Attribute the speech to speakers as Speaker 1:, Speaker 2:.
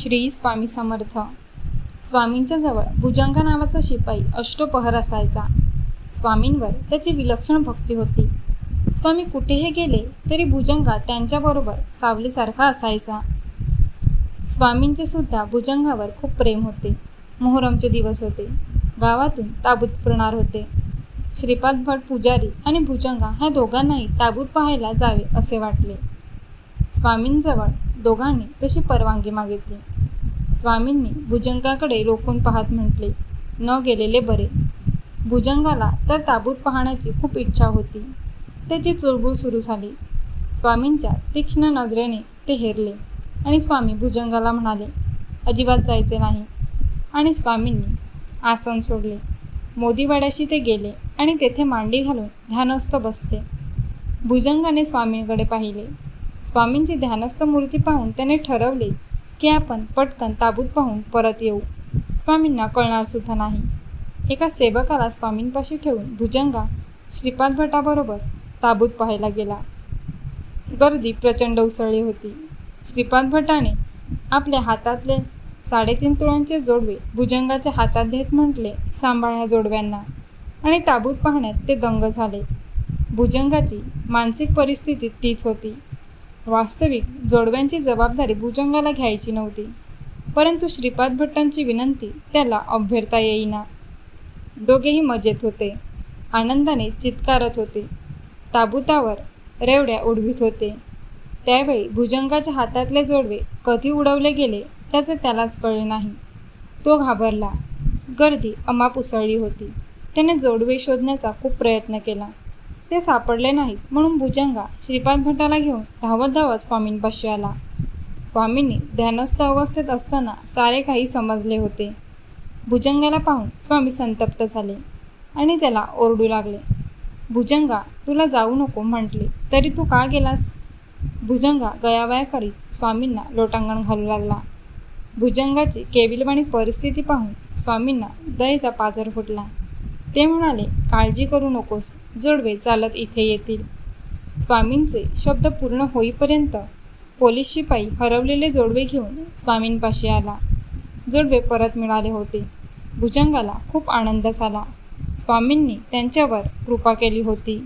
Speaker 1: श्री स्वामी समर्थ. स्वामींच्या जवळ भुजंगा नावाचा शिपाई अष्टोपहर असायचा. स्वामींवर त्याची विलक्षण भक्ती होती. स्वामी कुठेही गेले तरी भुजंगा त्यांच्याबरोबर सावलीसारखा असायचा. स्वामींचे सुद्धा भुजंगावर खूप प्रेम होते. मोहरमचे दिवस होते. गावातून ताबूत फिरणार होते. श्रीपाद भट पुजारी आणि भुजंगा ह्या दोघांनाही ताबूत पाहायला जावे असे वाटले. स्वामींजवळ दोघांनी तशी परवानगी मागितली. स्वामींनी भुजंगाकडे रोखून पाहत म्हटले न गेलेले बरे. भुजंगाला तर ताबूत पाहण्याची खूप इच्छा होती. त्याची चुळबुळ सुरू झाली. स्वामींच्या तीक्ष्ण नजरेने ते हेरले आणि स्वामी भुजंगाला म्हणाले अजिबात जायचे नाही. आणि स्वामींनी आसन सोडले. मोदीवाड्याशी ते गेले आणि तेथे मांडी घालून ध्यानस्थ बसते भुजंगाने स्वामींकडे पाहिले. स्वामींची ध्यानस्थ मूर्ती पाहून त्याने ठरवले की आपण पटकन ताबूत पाहून परत येऊ. स्वामींना कळणार सुद्धा नाही. एका सेवकाला स्वामींपाशी ठेवून भुजंगा श्रीपाद भटाबरोबर ताबूत पाहायला गेला. गर्दी प्रचंड उसळली होती. श्रीपाद भटाने आपल्या हातातले साडेतीन तुळांचे जोडवे भुजंगाच्या हातात घेत म्हटले सांभाळण्या जोडव्यांना. आणि ताबूत पाहण्यात ते दंग झाले. भुजंगाची मानसिक परिस्थिती तीच होती. वास्तविक जोडव्यांची जबाबदारी भुजंगाला घ्यायची नव्हती. परंतु श्रीपाद भट्टांची विनंती त्याला अभ्यर्था येईना. दोघेही मजेत होते. आनंदाने चित्कारत होते. ताबुतावर रेवड्या उडवीत होते. त्यावेळी भुजंगाच्या हातातले जोडवे कधी उडवले गेले त्याचे त्यालाच कळले नाही. तो घाबरला. गर्दी अमाप उसळली होती. त्याने जोडवे शोधण्याचा खूप प्रयत्न केला. ते सापडले नाहीत. म्हणून भुजंगा श्रीपाद भटाला घेऊन धावत धावत स्वामींपाशी आला. स्वामींनी ध्यानस्थ अवस्थेत असताना सारे काही समजले होते. भुजंगाला पाहून स्वामी संतप्त झाले आणि त्याला ओरडू लागले. भुजंगा तुला जाऊ नको म्हटले. तरी तू का गेलास? भुजंगा गयावया करीत स्वामींना लोटांगण घालू लागला. भुजंगाची केविलवाणी परिस्थिती पाहून स्वामींना दयेचा पाजर फुटला. ते म्हणाले काळजी करू नकोस जोडवे चालत इथे येतील. स्वामींचे शब्द पूर्ण होईपर्यंत पोलीस शिपाई हरवलेले जोडवे घेऊन स्वामींपाशी आला. जोडवे परत मिळाले होते. भुजंगाला खूप आनंद झाला स्वामींनी त्यांच्यावर कृपा केली होती.